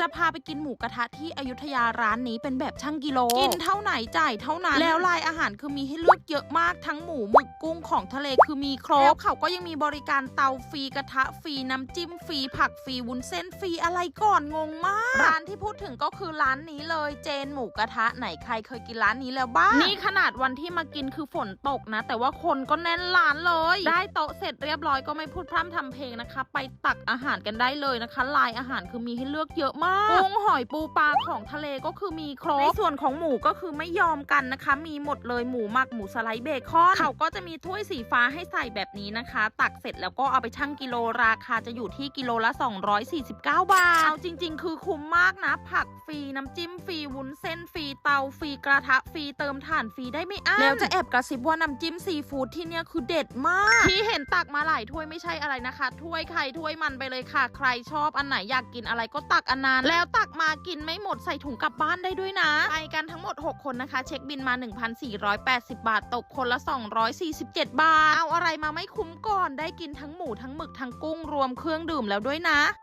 จะพาไปกินหมูกระทะที่อยุธยาร้านนี้เป็นแบบช่างกิโล กินเท่าไหนจ่ายเท่านั้น แล้วรายอาหารคือมีให้เลือกเยอะมากทั้งหมูหมึกกุ้งของทะเลคือมีครบแล้วเขาก็ยังมีบริการเตาฟรีกระทะฟรีน้ำจิ้มฟรีผักฟรีวุ้นเส้นฟรีอะไรก่อนงงมาก ร้านที่พูดถึงก็คือร้านนี้เลยเจนหมูกระทะไหนใครเคยกินร้านนี้แล้วบ้างนี่ขนาดวันที่มากินคือฝนตกนะ แต่ว่าคนก็แน่นร้านเลย ได้โต๊ะเสร็จเรียบร้อยก็ไม่พูดพร่ำทำเพลงนะคะ ไปตักอาหารกันได้เลยนะคะลายอาหารคือมีให้เลือกเยอะมากกุ้งหอยปูปลาของทะเลก็คือมีครบในส่วนของหมูก็คือไม่ยอมกันนะคะ มีหมดเลยหมูหมักหมูสไลด์เบคอนเขาก็จะมีถ้วยสีฟ้าให้ใส่แบบนี้นะคะ ตักเสร็จแล้วก็เอาไปชั่งกิโลราคาจะอยู่ที่กิโลละ 249 บาทเอาจริง ๆ คือคุ้มมากนะ ผักฟรีน้ำจิ้มฟรีวุ้นเส้นฟรีเตาฟรีกระทะฟรีเติมถ่านฟรีได้ไม่อั้นแล้วจะแอบกระซิบว่าน้ำจิ้มซีฟู้ดที่เนี่ยคือเด็ดมาก ที่เห็นตักมาหลายถ้วยไม่ใช่อะไรนะคะ ถ้วยใครถ้วยมันไปเลยค่ะ ใครชอบอันไหนอยากกินอะไรก็ตักอันนั้นแล้วตักมากินไม่หมดใส่ถุงกลับบ้านได้ด้วยนะไปกันทั้งหมด 6 คนนะคะ เช็คบินมา 1,480 บาท ตกคนละ 247 บาท เอาอะไรมาไม่คุ้มก่อนได้กินทั้งหมูทั้งหมึกทั้งกุ้งรวมเครื่องดื่มแล้วด้วยนะ